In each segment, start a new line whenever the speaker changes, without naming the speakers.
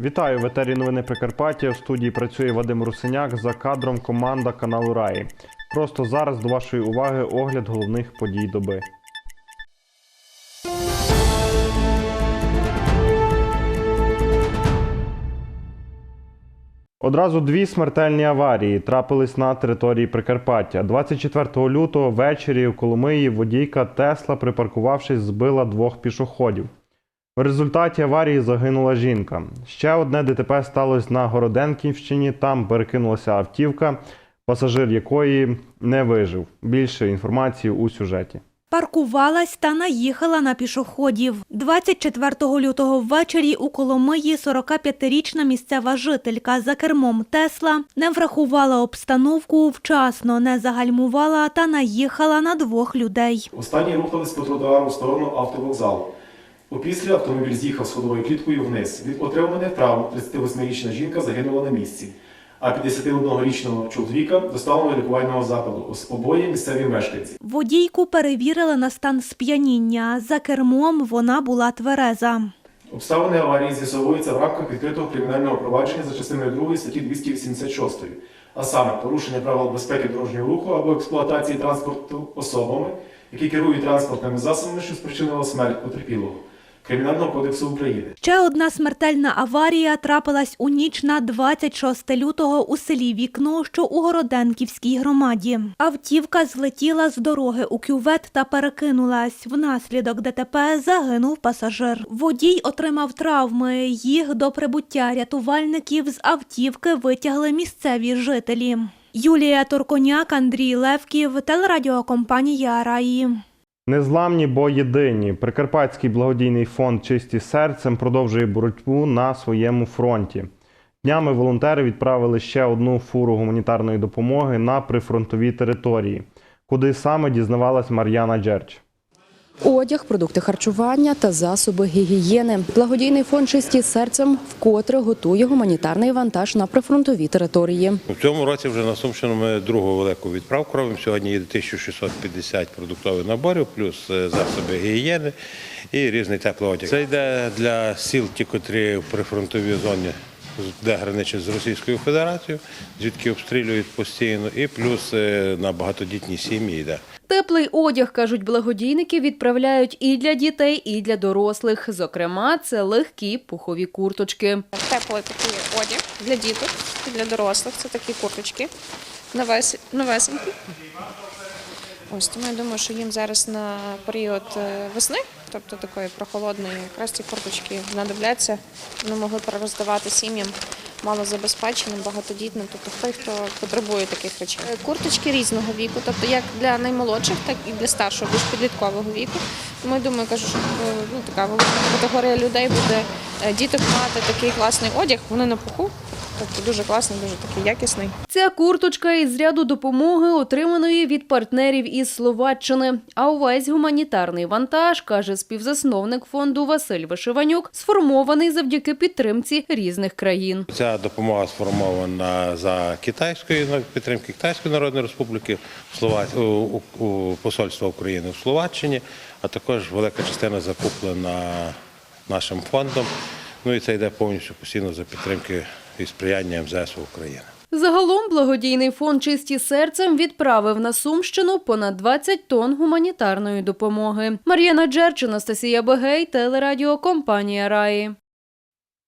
Вітаю в етері новини Прикарпаття. В студії працює Вадим Русиняк за кадром команда каналу Раї. Просто зараз до вашої уваги огляд головних подій доби. Одразу дві смертельні аварії трапились на території Прикарпаття. 24 лютого ввечері у Коломиї водійка Тесла, припаркувавшись, збила двох пішоходів. В результаті аварії загинула жінка. Ще одне ДТП сталося на Городенківщині. Там перекинулася автівка, пасажир якої не вижив. Більше інформації у сюжеті.
Паркувалась та наїхала на пішоходів. 24 лютого ввечері у Коломиї 45-річна місцева жителька за кермом Тесла не врахувала обстановку, вчасно не загальмувала та наїхала на двох людей.
Останні рухались по тротуару сторону автовокзалу. Опісля автомобіль з'їхав сходовою кліткою вниз. Від отриманих травм 38-річна жінка загинула на місці, а 51-річного чоловіка доставлено до лікувального закладу. Обоє місцеві мешканці.
Водійку перевірили на стан сп'яніння. За кермом вона була твереза.
Обставини аварії з'ясовуються в рамках відкритого кримінального провадження за частиною 2 статті 286, а саме порушення правил безпеки дорожнього руху або експлуатації транспорту особами, які керують транспортними засобами, що спричинила смерть потерпілого. Кримінального кодексу України.
Ще одна смертельна аварія трапилась у ніч на 26 лютого у селі Вікно, що у Городенківській громаді. Автівка злетіла з дороги у кювет та перекинулась. Внаслідок ДТП загинув пасажир. Водій отримав травми. Їх до прибуття рятувальників з автівки витягли місцеві жителі. Юлія Турконяк, Андрій Левків, телерадіокомпанія Раї.
Незламні, бо єдині. Прикарпатський благодійний фонд Чисті серцем продовжує боротьбу на своєму фронті. Днями волонтери відправили ще одну фуру гуманітарної допомоги на прифронтові території, куди саме дізнавалась Мар'яна Джерч.
Одяг, продукти харчування та засоби гігієни. Благодійний фонд «Чисті серцем вкотре готує гуманітарний вантаж на прифронтові території.
У цьому році вже на Сумщину ми другу велику відправку робимо. Сьогодні їде 1650 продуктових наборів, плюс е, засоби гігієни і різний теплий одяг. Це йде для сіл, ті, котрі в прифронтовій зоні, де граничать з Російською Федерацією, звідки обстрілюють постійно, і плюс е, на багатодітні сім'ї йде.
Теплий одяг, кажуть благодійники, відправляють і для дітей, і для дорослих. Зокрема, це легкі пухові курточки.
теплий такий одяг для діток для дорослих. Це такі курточки новес- новесенькі. Ось тому я думаю, що їм зараз на період е, весни, тобто такої прохолодної, якраз ці курточки знадобляться. Вони могли перероздавати сім'ям малозабезпеченим, багатодітним, тобто хто, хто потребує таких речей. Е, Курточки різного віку, тобто як для наймолодших, так і для старшого, більш підліткового віку. Тому я думаю, кажу, що е, ну, така велика категорія людей буде діток мати такий класний одяг, вони на пуху, тобто дуже класний, дуже такий якісний.
Ця курточка із ряду допомоги, отриманої від партнерів із Словаччини. А увесь гуманітарний вантаж, каже співзасновник фонду Василь Вишиванюк, сформований завдяки підтримці різних країн.
Ця допомога сформована за китайської на підтримки Китайської Народної Республіки у посольства України в Словаччині, а також велика частина закуплена нашим фондом. Ну і це йде повністю постійно за підтримки і сприяння МЗС України.
Загалом благодійний фонд Чисті серцем відправив на Сумщину понад 20 тонн гуманітарної допомоги. Мар'яна Джерч, Анастасія Бегей, телерадіокомпанія Раї.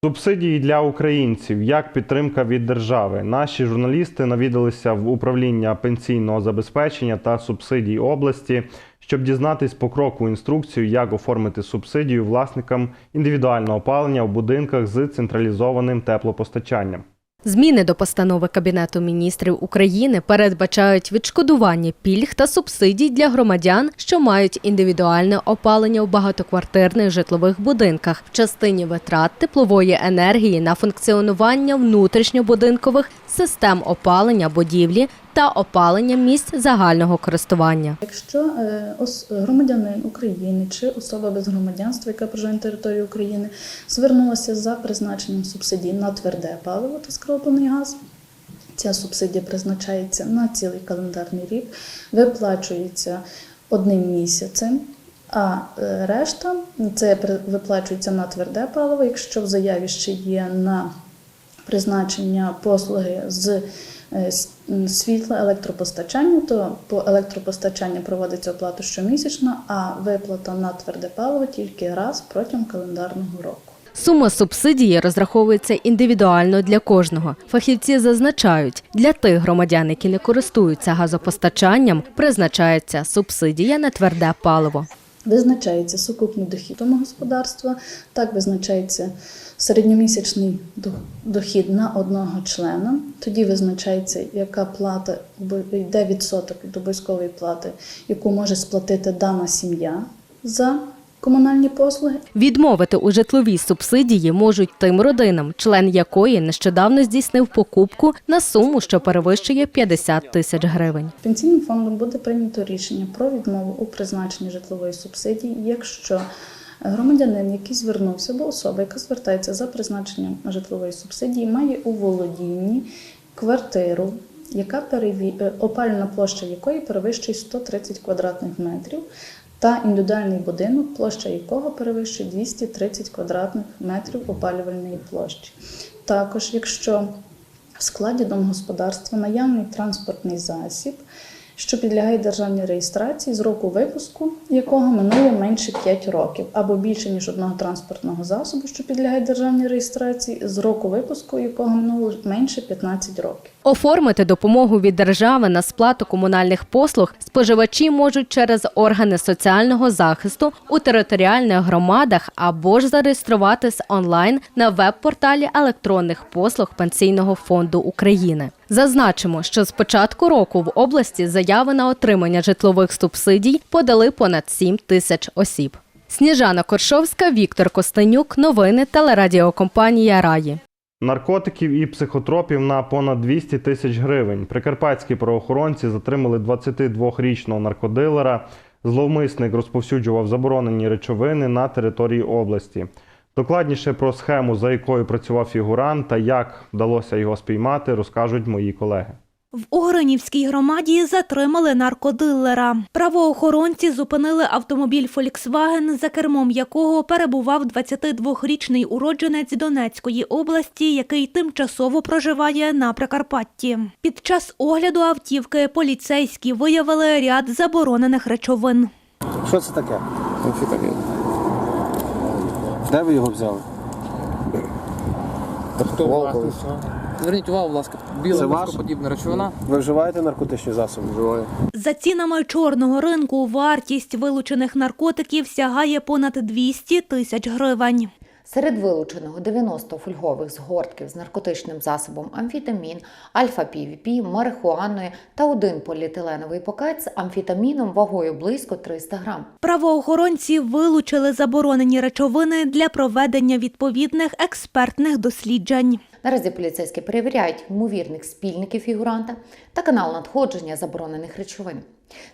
Субсидії для українців як підтримка від держави. Наші журналісти навідалися в управління пенсійного забезпечення та субсидій області, щоб дізнатись по кроку інструкцію, як оформити субсидію власникам індивідуального опалення в будинках з централізованим теплопостачанням.
Зміни до постанови Кабінету міністрів України передбачають відшкодування пільг та субсидій для громадян, що мають індивідуальне опалення в багатоквартирних житлових будинках в частині витрат теплової енергії на функціонування внутрішньобудинкових систем опалення будівлі та опалення місць загального користування.
Якщо е, громадянин України чи особа без громадянства, яка проживає на території України, звернулася за призначенням субсидій на тверде паливо та скроплений газ, ця субсидія призначається на цілий календарний рік, виплачується одним місяцем. А е, решта це виплачується на тверде паливо, якщо в заяві ще є на призначення послуги з е, світла електропостачання, то по електропостачанню проводиться оплата щомісячно, а виплата на тверде паливо тільки раз протягом календарного року.
Сума субсидії розраховується індивідуально для кожного. Фахівці зазначають, для тих громадян, які не користуються газопостачанням, призначається субсидія на тверде паливо.
Визначається сукупний дохід домогосподарства, так визначається середньомісячний до- дохід на одного члена. Тоді визначається, яка плата йде відсоток від обов'язкової плати, яку може сплатити дана сім'я за комунальні послуги.
Відмовити у житловій субсидії можуть тим родинам, член якої нещодавно здійснив покупку на суму, що перевищує 50 тисяч гривень.
Пенсійним фондом буде прийнято рішення про відмову у призначенні житлової субсидії, якщо громадянин, який звернувся або особа, яка звертається за призначенням житлової субсидії, має у володінні квартиру, яка переві... е, опалювальна площа якої перевищує 130 квадратних метрів, та індивідуальний будинок, площа якого перевищує 230 квадратних метрів опалювальної площі. Також, якщо в складі домогосподарства наявний транспортний засіб, що підлягає державній реєстрації з року випуску, якого минуло менше 5 років, або більше ніж одного транспортного засобу, що підлягає державній реєстрації, з року випуску, якого минуло менше 15 років.
Оформити допомогу від держави на сплату комунальних послуг споживачі можуть через органи соціального захисту у територіальних громадах або ж зареєструватись онлайн на веб-порталі електронних послуг Пенсійного фонду України. Зазначимо, що з початку року в області заяви на отримання житлових субсидій подали понад 7 тисяч осіб. Сніжана Коршовська, Віктор Костенюк. Новини телерадіокомпанія Раї.
Наркотиків і психотропів на понад 200 тисяч гривень. Прикарпатські правоохоронці затримали 22-річного наркодилера. Зловмисник розповсюджував заборонені речовини на території області. Докладніше про схему, за якою працював фігурант та як вдалося його спіймати, розкажуть мої колеги.
В Угринівській громаді затримали наркодилера. Правоохоронці зупинили автомобіль Volkswagen, за кермом якого перебував 22-річний уродженець Донецької області, який тимчасово проживає на Прикарпатті. Під час огляду автівки поліцейські виявили ряд заборонених речовин.
Що це таке?
Амфетамін.
Де ви його взяли?
Хто
Зверніть увагу, будь ласка, біла
Це
речовина.
Ви вживаєте наркотичні засоби?
Вживаю.
За цінами чорного ринку вартість вилучених наркотиків сягає понад 200 тисяч гривень.
Серед вилученого 90 фольгових згортків з наркотичним засобом амфітамін, альфа-півіпі, марихуаною та один поліетиленовий пакет з амфітаміном вагою близько 300 грам.
Правоохоронці вилучили заборонені речовини для проведення відповідних експертних досліджень.
Наразі поліцейські перевіряють ймовірних спільників фігуранта та канал надходження заборонених речовин.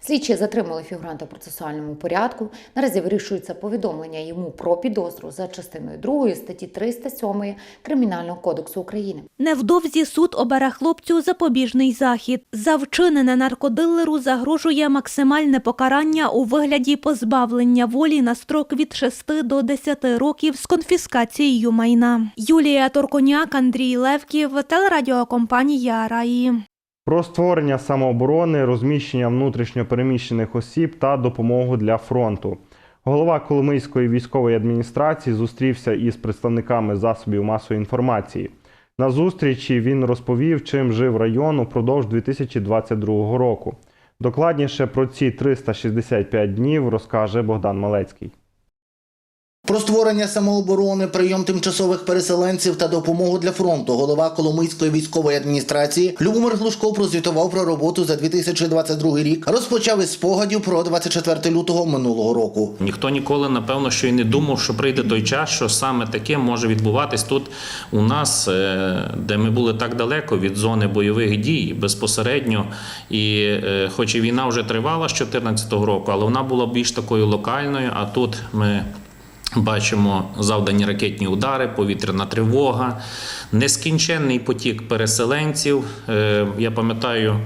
Слідчі затримали фігуранта в процесуальному порядку. Наразі вирішується повідомлення йому про підозру за частиною 2 статті 307 Кримінального кодексу України.
Невдовзі суд обере хлопцю запобіжний захід. За вчинене наркодилеру загрожує максимальне покарання у вигляді позбавлення волі на строк від 6 до 10 років з конфіскацією майна. Юлія Торконяк, Андрій Левків, телерадіокомпанія Раї.
Про створення самооборони, розміщення внутрішньопереміщених осіб та допомогу для фронту. Голова Коломийської військової адміністрації зустрівся із представниками засобів масової інформації. На зустрічі він розповів, чим жив район упродовж 2022 року. Докладніше про ці 365 днів розкаже Богдан Малецький.
Про створення самооборони, прийом тимчасових переселенців та допомогу для фронту голова Коломийської військової адміністрації Любомир Глушков прозвітував про роботу за 2022 рік. Розпочав із спогадів про 24 лютого минулого року.
Ніхто ніколи, напевно, що й не думав, що прийде той час, що саме таке може відбуватись тут у нас, е, де ми були так далеко від зони бойових дій безпосередньо. І е, хоч і війна вже тривала з 2014 року, але вона була більш такою локальною. А тут ми. Бачимо завдані ракетні удари, повітряна тривога, нескінченний потік переселенців. Е, Я пам'ятаю,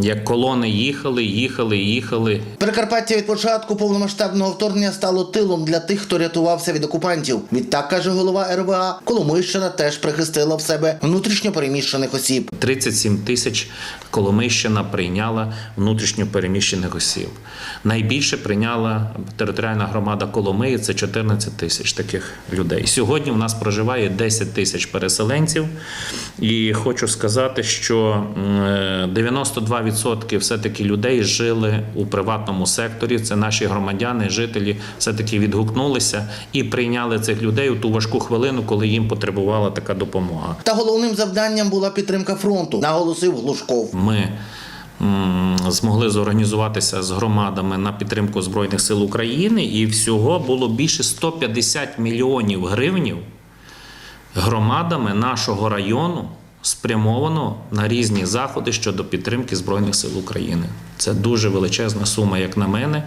як колони їхали, їхали, їхали,
Прикарпаття від початку повномасштабного вторгнення стало тилом для тих, хто рятувався від окупантів. Відтак каже голова РВА, Коломийщина теж прихистила в себе внутрішньо переміщених осіб.
37 тисяч Коломийщина прийняла внутрішньо переміщених осіб. Найбільше прийняла територіальна громада Коломиї це 14 тисяч таких людей. Сьогодні у нас проживає 10 тисяч переселенців, і хочу сказати, що м, е, 92% все-таки людей жили у приватному секторі. Це наші громадяни, жителі все-таки відгукнулися і прийняли цих людей у ту важку хвилину, коли їм потребувала така допомога.
Та головним завданням була підтримка фронту, наголосив Глушков.
Ми змогли зорганізуватися з громадами на підтримку Збройних сил України, і всього було більше 150 мільйонів гривнів громадами нашого району спрямовано на різні заходи щодо підтримки Збройних сил України. Це дуже величезна сума, як на мене.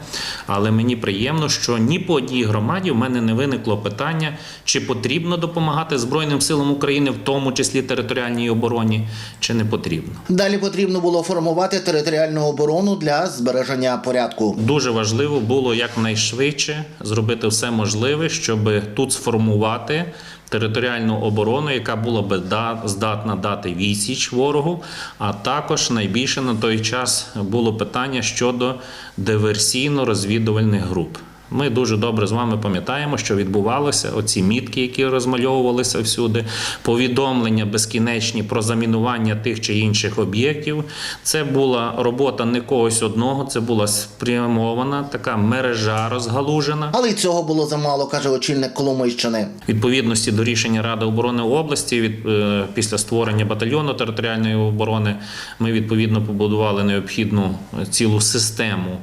Але мені приємно, що ні по одній громаді в мене не виникло питання, чи потрібно допомагати Збройним силам України, в тому числі територіальній обороні, чи не потрібно.
Далі потрібно було формувати територіальну оборону для збереження порядку.
Дуже важливо було якнайшвидше зробити все можливе, щоб тут сформувати територіальну оборону, яка була би здатна дати відсіч ворогу. А також найбільше на той час було питання щодо диверсійно-розвідувальних груп. Ми дуже добре з вами пам'ятаємо, що відбувалося оці мітки, які розмальовувалися всюди, повідомлення безкінечні про замінування тих чи інших об'єктів. Це була робота не когось одного, це була спрямована така мережа розгалужена.
Але й цього було замало, каже очільник Коломийщини.
Відповідності до рішення Ради оборони області від е, після створення батальйону територіальної оборони ми відповідно побудували необхідну цілу систему.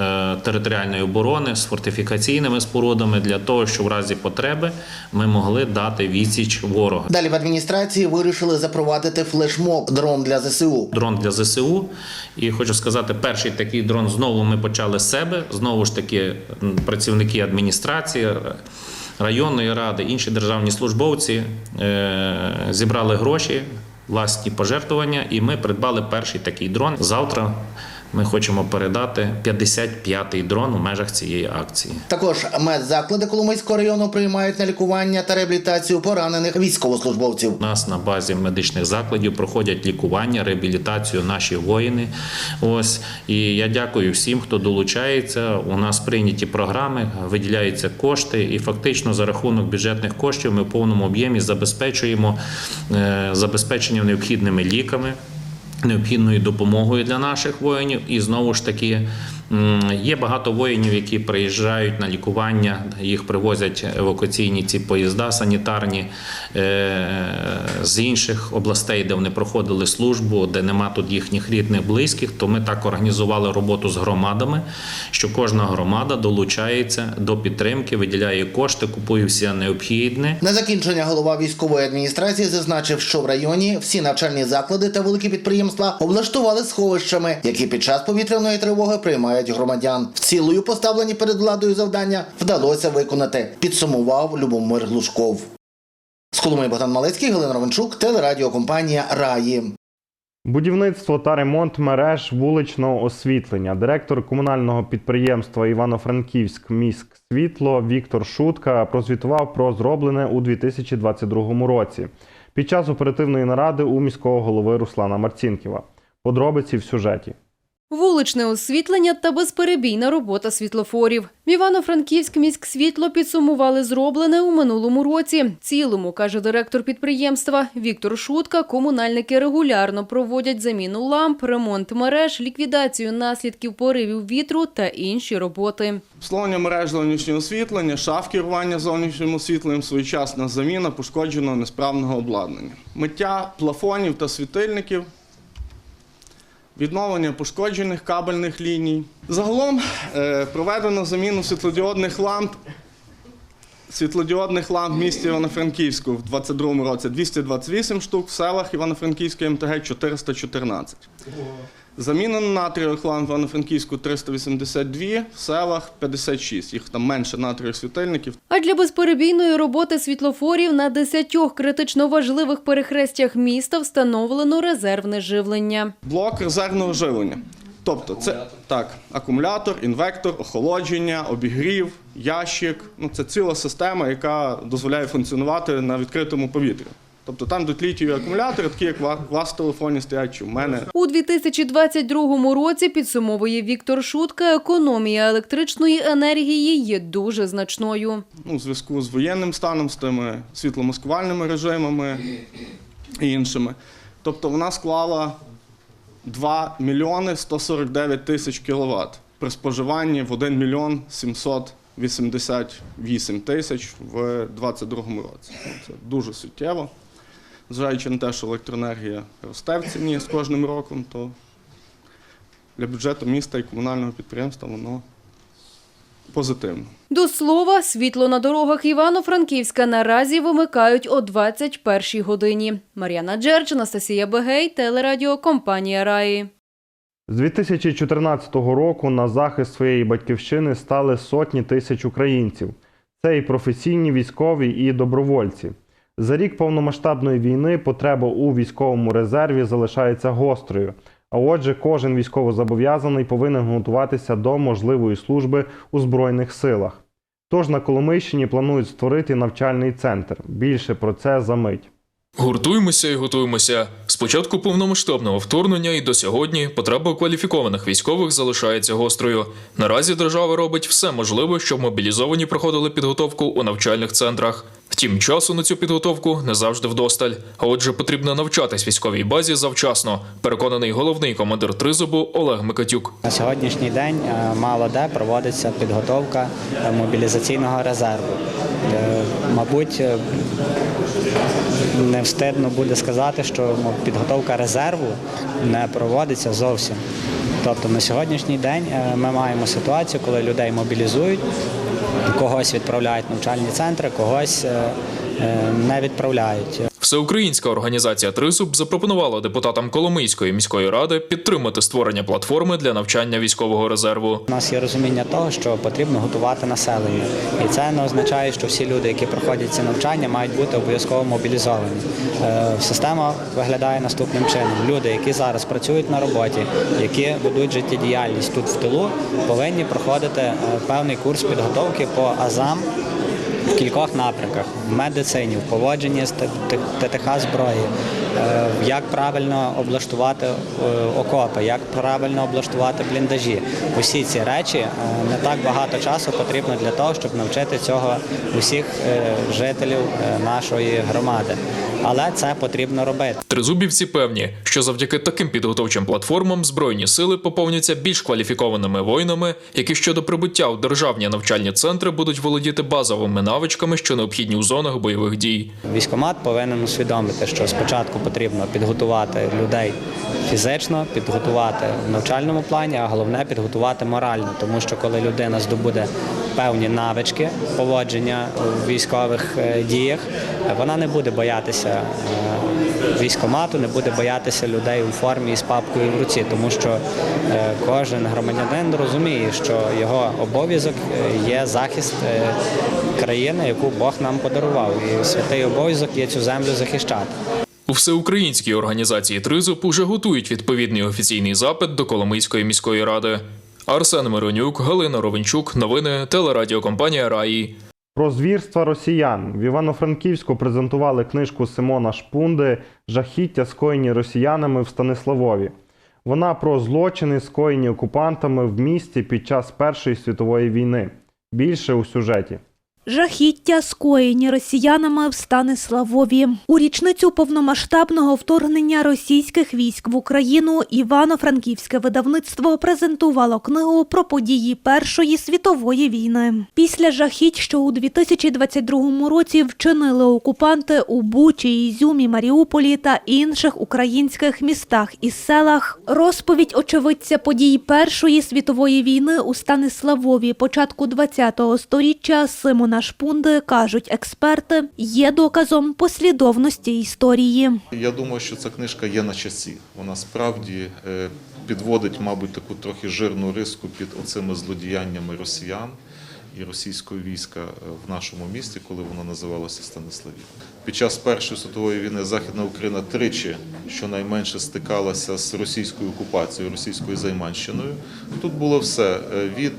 Е, Територіальної оборони з фортифікаційними спорудами для того, щоб в разі потреби ми могли дати відсіч ворога.
Далі в адміністрації вирішили запровадити флешмоб дрон для ЗСУ.
Дрон для ЗСУ. І хочу сказати, перший такий дрон знову ми почали з себе. Знову ж таки, працівники адміністрації, районної ради, інші державні службовці е, зібрали гроші, власні пожертвування, і ми придбали перший такий дрон. Завтра ми хочемо передати 55-й дрон у межах цієї акції.
Також медзаклади Коломийського району приймають на лікування та реабілітацію поранених військовослужбовців.
У нас на базі медичних закладів проходять лікування, реабілітацію наші воїни. Ось і я дякую всім, хто долучається. У нас прийняті програми, виділяються кошти, і фактично за рахунок бюджетних коштів ми в повному об'ємі забезпечуємо е, забезпечення необхідними ліками. Необхідною допомогою для наших воїнів, і знову ж таки є багато воїнів, які приїжджають на лікування, їх привозять евакуаційні ці поїзда санітарні е, з інших областей, де вони проходили службу, де нема тут їхніх рідних близьких. То ми так організували роботу з громадами, що кожна громада долучається до підтримки, виділяє кошти, купує все необхідне.
На закінчення голова військової адміністрації зазначив, що в районі всі навчальні заклади та великі підприємства облаштували сховищами, які під час повітряної тривоги приймають громадян. Цілою поставлені перед владою завдання вдалося виконати. Підсумував Любомир Глушков. З Коломиї Богдан Малецький, Галина Ровенчук, телерадіокомпанія Раї.
Будівництво та ремонт мереж вуличного освітлення. Директор комунального підприємства Івано-Франківськ міськ світло Віктор Шутка прозвітував про зроблене у 2022 році під час оперативної наради у міського голови Руслана Марцінківа. Подробиці в сюжеті.
Вуличне освітлення та безперебійна робота світлофорів. В Івано-Франківськ міськсвітло підсумували зроблене у минулому році. Цілому, каже директор підприємства Віктор Шутка, комунальники регулярно проводять заміну ламп, ремонт мереж, ліквідацію наслідків поривів вітру та інші роботи.
Обслуговування мереж зовнішнього освітлення, шаф керування зовнішнім освітленням, своєчасна заміна пошкодженого несправного обладнання, миття плафонів та світильників, відновлення пошкоджених кабельних ліній. Загалом е, проведено заміну світлодіодних ламп. Світлодіодних ламп в місті Івано-Франківську в 2022 році 228 штук, в селах Івано-Франківської МТГ 414. Замінено натрієвих ламп в Івано-Франківську 382, в селах 56. Їх там менше натрієвих світильників.
А для безперебійної роботи світлофорів на десятьох критично важливих перехрестях міста встановлено резервне живлення.
Блок резервного живлення. Тобто це так, акумулятор, інвектор, охолодження, обігрів, ящик. Ну, це ціла система, яка дозволяє функціонувати на відкритому повітрі. Тобто там йдуть літієві акумулятори, такі як у вас в телефоні стоять, чи в мене.
У 2022 році, підсумовує Віктор Шутка, економія електричної енергії є дуже значною.
ну, у зв'язку з воєнним станом, з тими світломаскувальними режимами і іншими. Тобто вона склала 2 мільйони 149 тисяч кіловат при споживанні в 1 мільйон 788 тисяч в 2022 році. Це дуже суттєво. Зважаючи на те, що електроенергія росте в ціні з кожним роком, то для бюджету міста і комунального підприємства воно позитивно.
До слова, світло на дорогах Івано-Франківська наразі вимикають о 21 годині. Мар'яна Джерч, Анастасія Бегей, телерадіокомпанія Раї.
З 2014 року на захист своєї батьківщини стали сотні тисяч українців. Це і професійні військові, і добровольці. За рік повномасштабної війни потреба у військовому резерві залишається гострою. А отже, кожен військовозобов'язаний повинен готуватися до можливої служби у Збройних силах. Тож на Коломийщині планують створити навчальний центр. Більше про це за мить.
Гуртуємося і готуємося. З початку повномасштабного вторгнення і до сьогодні потреба кваліфікованих військових залишається гострою. Наразі держава робить все можливе, щоб мобілізовані проходили підготовку у навчальних центрах. Втім, часу на цю підготовку не завжди вдосталь. А отже, потрібно навчатись військовій базі завчасно. Переконаний головний командир тризубу Олег Микатюк.
На сьогоднішній день е, мало де проводиться підготовка е, мобілізаційного резерву. Мабуть, е, не встидно буде сказати, що підготовка резерву не проводиться зовсім. Тобто на сьогоднішній день е, ми маємо ситуацію, коли людей мобілізують, когось відправляють в навчальні центри, когось е, е, не відправляють.
Всеукраїнська організація Тризуб запропонувала депутатам Коломийської міської ради підтримати створення платформи для навчання військового резерву.
У нас є розуміння того, що потрібно готувати населення, і це не означає, що всі люди, які проходять ці навчання, мають бути обов'язково мобілізовані. Е, Система виглядає наступним чином: люди, які зараз працюють на роботі, які ведуть життєдіяльність тут в тилу, повинні проходити е, певний курс підготовки по АЗАМ. В кількох напрямках в медицині, в поводженні з ТТХ зброї, е, як правильно облаштувати е, окопи, як правильно облаштувати бліндажі. Усі ці речі е, не так багато часу потрібно для того, щоб навчити цього усіх жителів нашої громади. Але це потрібно робити.
Тризубівці певні, що завдяки таким підготовчим платформам збройні сили поповняться більш кваліфікованими воїнами, які щодо прибуття у державні навчальні центри будуть володіти базовими навичками, що необхідні у зонах бойових дій.
Військомат повинен усвідомити, що спочатку потрібно підготувати людей фізично, підготувати в навчальному плані, а головне підготувати морально, тому що коли людина здобуде певні навички поводження у військових е, діях, вона не буде боятися е, військомату, не буде боятися людей у формі з папкою в руці, тому що е, кожен громадянин розуміє, що його обов'язок є захист країни, яку Бог нам подарував, і святий обов'язок є цю землю захищати.
У всеукраїнській організації Тризуб уже готують відповідний офіційний запит до Коломийської міської ради. Арсен Миронюк, Галина Ровенчук, новини, телерадіокомпанія Раї.
Про звірства росіян в Івано-Франківську презентували книжку Симона Шпунди Жахіття, скоєні росіянами в Станиславові. Вона про злочини, скоєні окупантами в місті під час Першої світової війни. Більше у сюжеті.
Жахіття скоєні росіянами в Станиславові. У річницю повномасштабного вторгнення російських військ в Україну Івано-Франківське видавництво презентувало книгу про події Першої світової війни. Після жахіть, що у 2022 році вчинили окупанти у Бучі, Ізюмі, Маріуполі та інших українських містах і селах, розповідь очевидця подій Першої світової війни у Станиславові початку 20-го сторіччя Симона Шпунди, кажуть експерти, є доказом послідовності історії.
Я думаю, що ця книжка є на часі. Вона справді е, підводить, мабуть, таку трохи жирну риску під оцими злодіяннями росіян і російського війська е, в нашому місті, коли воно називалося Станиславів. Під час Першої світової війни Західна Україна тричі щонайменше стикалася з російською окупацією, російською займанщиною. Тут було все е, від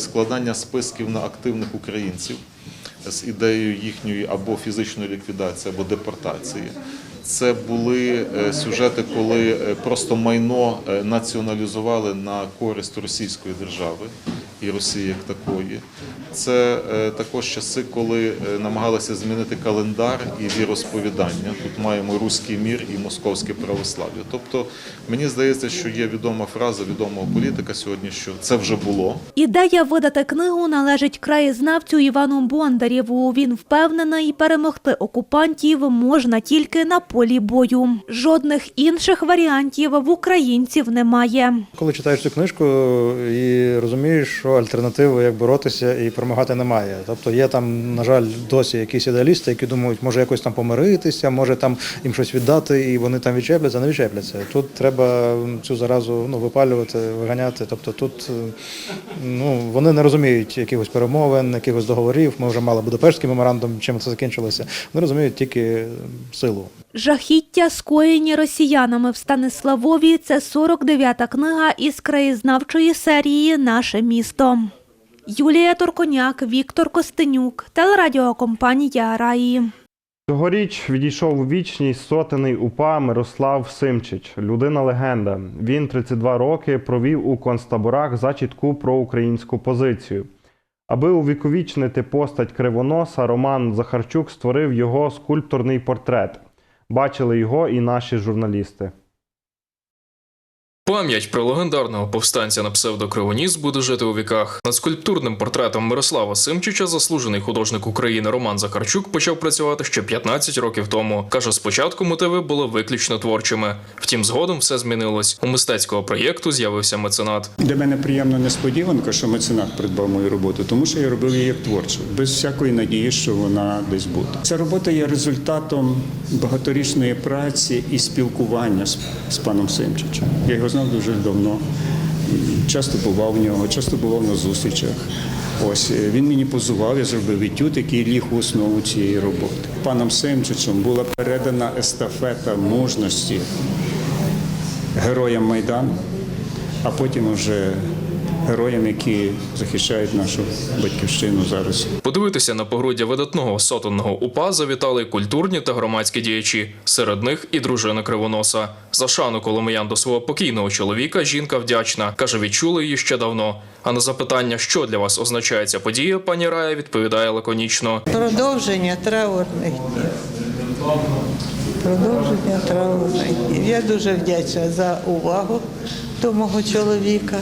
складання списків на активних українців з ідеєю їхньої або фізичної ліквідації, або депортації. Це були е, сюжети, коли е, просто майно е, націоналізували на користь російської держави і Росії як такої. Це е, також часи, коли е, намагалися змінити календар і віросповідання. Тут маємо руський мір і московське православ'я. Тобто мені здається, що є відома фраза відомого політика сьогодні, що це вже було.
Ідея видати книгу належить краєзнавцю Івану Бондарєву. Він впевнений, перемогти окупантів можна тільки на полі бою. Жодних інших варіантів в українців немає.
Коли читаєш цю книжку і розумієш, що альтернативи, як боротися і перемагати немає. Тобто є там, на жаль, досі якісь ідеалісти, які думають, може якось там помиритися, може там їм щось віддати, і вони там відчепляться, не відчепляться. Тут треба цю заразу ну, випалювати, виганяти. Тобто тут е, ну, вони не розуміють якихось перемовин, якихось договорів. Ми вже мали Будапештський меморандум, чим це закінчилося. Вони розуміють тільки силу.
Жахіття, скоєні росіянами в Станиславові, це 49-та книга із краєзнавчої серії Наше місто. Юлія Торконяк, Віктор Костенюк, телерадіокомпанія Раї.
Цьогоріч відійшов у вічність сотений УПА Мирослав Симчич, людина-легенда. Він 32 роки провів у концтаборах за чітку проукраїнську позицію. Аби увіковічнити постать кривоноса, Роман Захарчук створив його скульпторний портрет. Бачили його і наші журналісти.
Пам'ять про легендарного повстанця на псевдокривоніс буде жити у віках. Над скульптурним портретом Мирослава Симчича заслужений художник України Роман Захарчук почав працювати ще 15 років тому. Каже, спочатку мотиви були виключно творчими. Втім, згодом все змінилось. У мистецького проєкту з'явився меценат.
Для мене приємна несподіванка, що меценат придбав мою роботу, тому що я робив її як творчу, без всякої надії, що вона десь буде. Ця робота є результатом багаторічної праці і спілкування з, паном Симчичем. Я його знав дуже давно. Часто бував в нього, часто бував на зустрічах. Ось е, він мені позував, я зробив етюд, який ліг у основу цієї роботи. Паном Семчичем була передана естафета мужності героям Майдану, а потім вже героям, які захищають нашу батьківщину зараз.
Подивитися на погруддя видатного сотенного упа завітали культурні та громадські діячі. Серед них і дружина Кривоноса. За шану коломиян до свого покійного чоловіка жінка вдячна. Каже, відчули її ще давно. А на запитання, що для вас означає ця подія, пані Рая відповідає лаконічно.
Продовження траурних днів. Продовження траурних днів. Я дуже вдячна за увагу до мого чоловіка.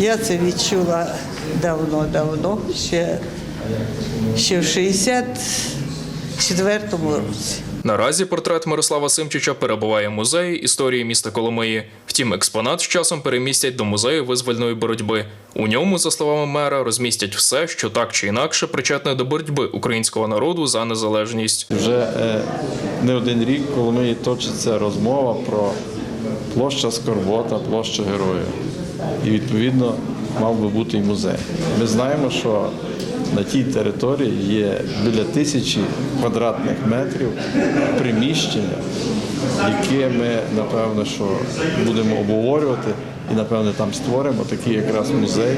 Я це відчула давно-давно, ще, ще в 64-му році.
Наразі портрет Мирослава Симчича перебуває в музеї історії міста Коломиї. Втім, експонат з часом перемістять до музею визвольної боротьби. У ньому, за словами мера, розмістять все, що так чи інакше причетне до боротьби українського народу за незалежність.
Вже е, не один рік, коли ми точиться розмова про площа Скорбота, площа Героїв. І відповідно мав би бути і музей. Ми знаємо, що на тій території є біля тисячі квадратних метрів приміщення, яке ми напевно що будемо обговорювати і напевне там створимо такий якраз музей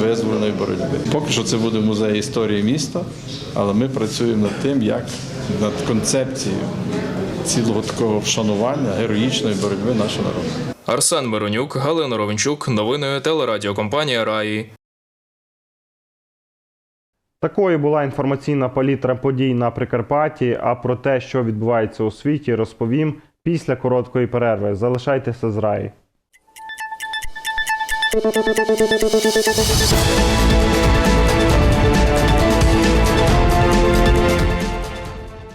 визвольної боротьби. Поки що це буде музей історії міста, але ми працюємо над тим, як над концепцією цілого такого вшанування героїчної боротьби нашого народу.
Арсен Миронюк, Галина Ровенчук, новини телерадіокомпанія Раї.
Такою була інформаційна палітра подій на Прикарпатті. А про те, що відбувається у світі, розповім після короткої перерви. Залишайтеся з раї.